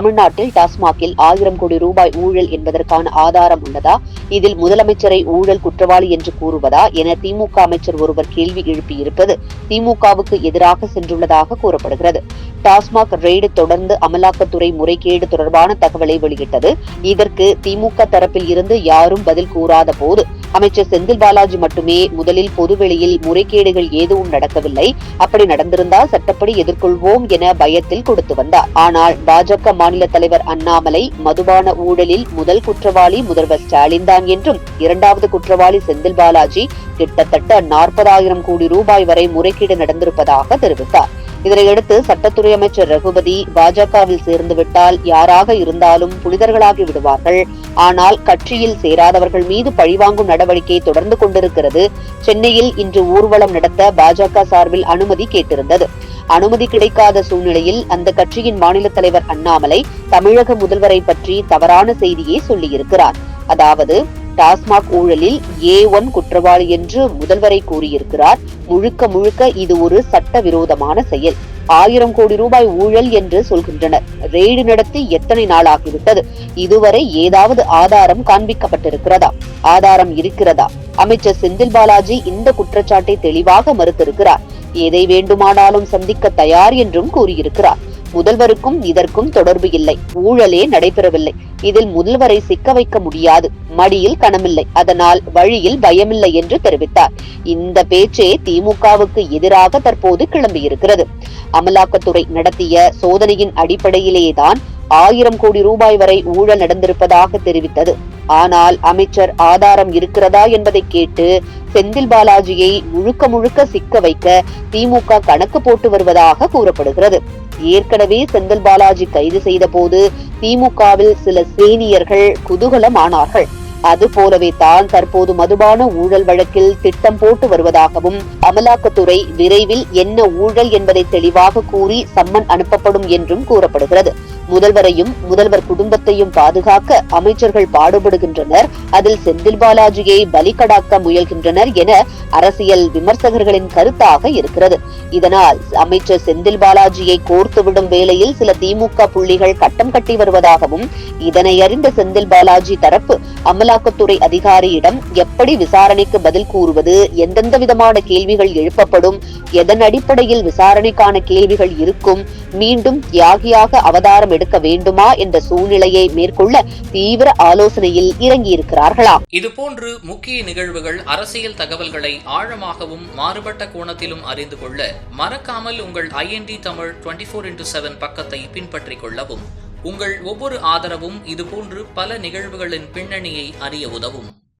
தமிழ்நாட்டில் டாஸ்மாகில் ஆயிரம் கோடி ரூபாய் ஊழல் என்பதற்கான ஆதாரம் உள்ளதா? இதில் முதலமைச்சரை ஊழல் குற்றவாளி என்று கூறுவதா? என திமுக அமைச்சர் ஒருவர் கேள்வி எழுப்பியிருப்பது திமுகவுக்கு எதிராக சென்றுள்ளதாக கூறப்படுகிறது. டாஸ்மாக் ரெய்டு தொடர்ந்து அமலாக்கத்துறை முறைகேடு தொடர்பான தகவலை வெளியிட்டது. இதற்கு திமுக தரப்பில் இருந்து யாரும் பதில் கூறாத போது அமைச்சர் செந்தில் பாலாஜி மட்டுமே முதலில் பொதுவெளியில் முறைகேடுகள் எதுவும் நடக்கவில்லை. அப்படி நடந்திருந்தால் சட்டப்படி எதிர்கொள்வோம் என பயத்தில் கொடுத்து வந்தார். ஆனால் பாஜக மாநில தலைவர் அண்ணாமலை மதுபான ஊழலில் முதல் குற்றவாளி முதல்வர் ஸ்டாலின் தான் என்றும் இரண்டாவது குற்றவாளி செந்தில் பாலாஜி கிட்டத்தட்ட நாற்பதாயிரம் கோடி ரூபாய் வரை முறைகேடு நடந்திருப்பதாக தெரிவித்தார். இதனையடுத்து சட்டத்துறை அமைச்சர் ரகுபதி பாஜகவில் சேர்ந்து விட்டால் யாராக இருந்தாலும் புனிதர்களாகி விடுவார்கள். ஆனால் கட்சியில் சேராதவர்கள் மீது பழிவாங்கும் நடவடிக்கை தொடர்ந்து கொண்டிருக்கிறது. சென்னையில் இன்று ஊர்வலம் நடத்த பாஜக சார்பில் அனுமதி கேட்டிருந்தது. அனுமதி கிடைக்காத சூழ்நிலையில் அந்த கட்சியின் மாநில தலைவர் அண்ணாமலை தமிழக முதல்வரை பற்றி தவறான செய்தியை சொல்லியிருக்கிறார். அதாவது டாஸ்மாக் ஊழலில் ஏ ஒன் குற்றவாளி என்று முதல்வரை கூறியிருக்கிறார். முழுக்க முழுக்க இது ஒரு சட்டவிரோதமான செயல். ஆயிரம் கோடி ரூபாய் ஊழல் என்று சொல்கின்றனர். ரெய்டு நடத்தி எத்தனை நாள் ஆகிவிட்டது? இதுவரை ஏதாவது ஆதாரம் காண்பிக்கப்பட்டிருக்கிறதா? ஆதாரம் இருக்கிறதா? அமைச்சர் செந்தில் பாலாஜி இந்த குற்றச்சாட்டை தெளிவாக மறுத்திருக்கிறார். எதை வேண்டுமானாலும் சந்திக்க தயார் என்றும் கூறியிருக்கிறார். முதல்வருக்கும் இதற்கும் தொடர்பு இல்லை. ஊழலே நடைபெறவில்லை. இதில் முதல்வரை சிக்க வைக்க முடியாது. மடியில் கணமில்லை அதனால் வழியில் பயமில்லை என்று தெரிவித்தார். இந்த பேச்சே திமுகவுக்கு எதிராக தற்போது கிளம்பியிருக்கிறது. அமலாக்கத்துறை நடத்திய சோதனையின் அடிப்படையிலேதான் ஆயிரம் கோடி ரூபாய் வரை ஊழல் நடந்திருப்பதாக தெரிவித்தது. ஆனால் அமைச்சர் ஆதாரம் இருக்கிறதா என்பதை கேட்டு செந்தில் பாலாஜியை முழுக்க முழுக்க சிக்க வைக்க திமுக கணக்கு போட்டு வருவதாக கூறப்படுகிறது. ஏற்கனவே செந்தில் பாலாஜி கைது செய்த போது திமுகவில் சில சீனியர்கள் குதூகலமானார்கள். அது போலவே தான் தற்போது மதுபான ஊழல் வழக்கில் திட்டம் போட்டு வருவதாகவும் அமலாக்கத்துறை விரைவில் என்ன ஊழல் என்பதை தெளிவாக கூறி சம்மன் அனுப்பப்படும் என்றும் கூறப்படுகிறது. முதல்வரையும் முதல்வர் குடும்பத்தையும் பாதுகாக்க அமைச்சர்கள் பாடுபடுகின்றனர். அதில் செந்தில் பாலாஜியை பலிகடாக்க முயல்கின்றனர் என அரசியல் விமர்சகர்களின் கருத்தாக இருக்கிறது. இதனால் அமைச்சர் செந்தில் பாலாஜியை கோர்த்துவிடும் வேளையில் சில திமுக புள்ளிகள் கட்டம் கட்டி வருவதாகவும் இதனை அறிந்த செந்தில் பாலாஜி தரப்பு அமலாக்கத்துறை அதிகாரியிடம் எப்படி விசாரணைக்கு பதில் கூறுவது எந்தெந்த விதமான கேள்விகள் எழுப்பப்படும் எதன் அடிப்படையில் விசாரணைக்கான கேள்விகள் இருக்கும் மீண்டும் தியாகியாக அவதாரம் எடுக்க வேண்டுமா என்ற சூழ்நிலையை மேற்கொள்ள தீவிர ஆலோசனையில் இறங்கியிருக்கிறார்களாம் இதுபோன்று முக்கிய நிகழ்வுகள் அரசியல் தகவல்களை ஆழமாகவும் மாறுபட்ட கோணத்திலும் அறிந்து கொள்ள மறக்காமல் உங்கள் IND Tamil twenty four into seven பக்கத்தை பின்பற்றிக் கொள்ளவும். உங்கள் ஒவ்வொரு ஆதரவும் இதுபோன்று பல நிகழ்வுகளின் பின்னணியை அறிய உதவும்.